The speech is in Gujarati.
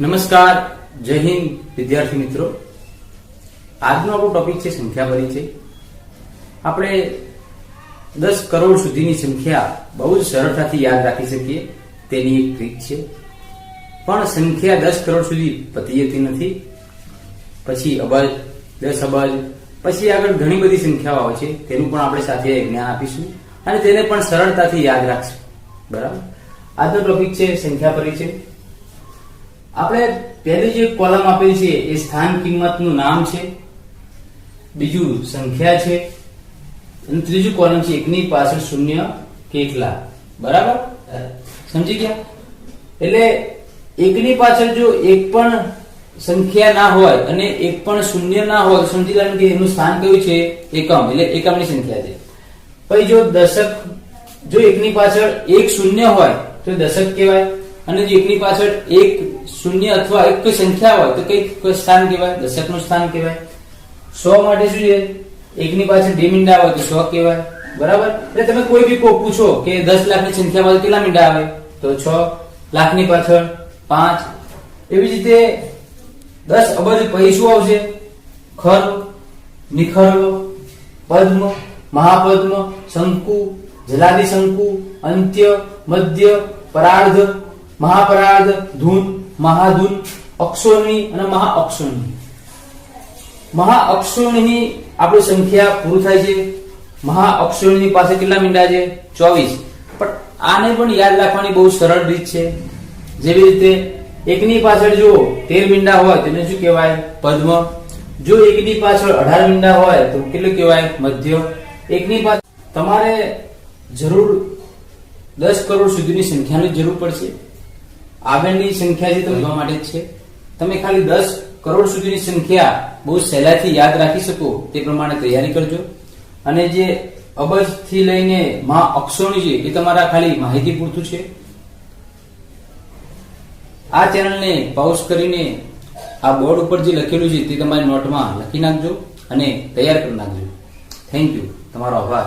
નમસ્કાર, જય હિન્દ, વિદ્યાર્થી મિત્રો. આજનો આપણો ટોપિક છે સંખ્યા પરિચય આપણે દસ કરોડ સુધીની સંખ્યા બહુ જ સરળતાથી યાદ રાખી શકીએ. તેની એક ટ્રીક છે. પણ સંખ્યા દસ કરોડ સુધી પતી જતી નથી. પછી અબજ, દસ અબજ, પછી આગળ ઘણી બધી સંખ્યાઓ આવે છે. તેનું પણ આપણે સાથે જ્ઞાન આપીશું અને તેને પણ સરળતાથી યાદ રાખશું. બરાબર? આજનો ટોપિક છે સંખ્યા પરિચય આપણે પહેલી જે કોલમ આપેલી છે, એ સ્થાન કિંમતનું નામ છે, બીજું સંખ્યા છે, અને ત્રીજું કોલમ છે, એકની પાછળ શૂન્ય કે એકલા બરાબર સમજી ગયા? એટલે એકની પાછળ જો એક પણ સંખ્યા ના હોય અને એક પણ શૂન્ય ના હોય સમજી લેવાનું કે એનું સ્થાન કયું છે? એકમ. એટલે એકમની સંખ્યા છે. પછી જો દશક, જો એકની પાછળ એક શૂન્ય હોય, તો દશક કહેવાય. અને જો એકની પાછળ એક શૂન્ય અથવા એક કોઈ સંખ્યા હોય, તો કઈ સ્થાન કહેવાય, દશકનું સ્થાન કહેવાય. સો માટે શું છે? એકની પાછળ બે મીંડા હોય તો સો કહેવાય. બરાબર? એટલે તમે કોઈ બી પૂછો કે દસ લાખની સંખ્યામાં કેટલા મીંડા આવે, તો છ લાખની પાછળ પાંચ. એવી જ રીતે દસ અબજ પૈસો આવશે? ખર નિખરલો પદ્મ, મહાપદ્મ, શંકુ, જલાદી શંકુ, અંત્ય, મધ્ય, પરાર્ધ મહાપરાર્ધ ધૂન, મહાધૂન અક્ષોની અને મહાઅક્ષોની મહાઅક્ષોની આપણી સંખ્યા પૂરું થાય છે. મહાઅક્ષોની પાસે કેટલા મીંડા છે? ચોવીસ. પણ આને પણ યાદ રાખવાની બહુ સરળ રીત છે. જેવી રીતે એકની પાછળ જો તેર મીંડા હોય, તેને શું કહેવાય? પદ્મ. જો એકની પાછળ અઢાર મીંડા હોય, તો કેટલું કહેવાય? મધ્ય. એકની પાછળ તમારે જરૂર દસ કરોડ સુધીની સંખ્યાની જરૂર પડશે. આગળની સંખ્યા છે તમે માટે જ છે, તમે ખાલી દસ કરોડ સુધીની સંખ્યા બહુ સહેલાઈથી યાદ રાખી શકો તે પ્રમાણે તૈયારી કરજો. અને જે અબજથી લઈને મા અક્ષરોની છે, એ તમારા ખાલી માહિતી પૂરતું છે. આ ચેનલને પાઉસ કરીને આ બોર્ડ ઉપર જે લખેલું છે, તે તમારી નોટમાં લખી નાખજો અને તૈયાર કરી નાખજો. થેન્ક યુ તમારો આભાર.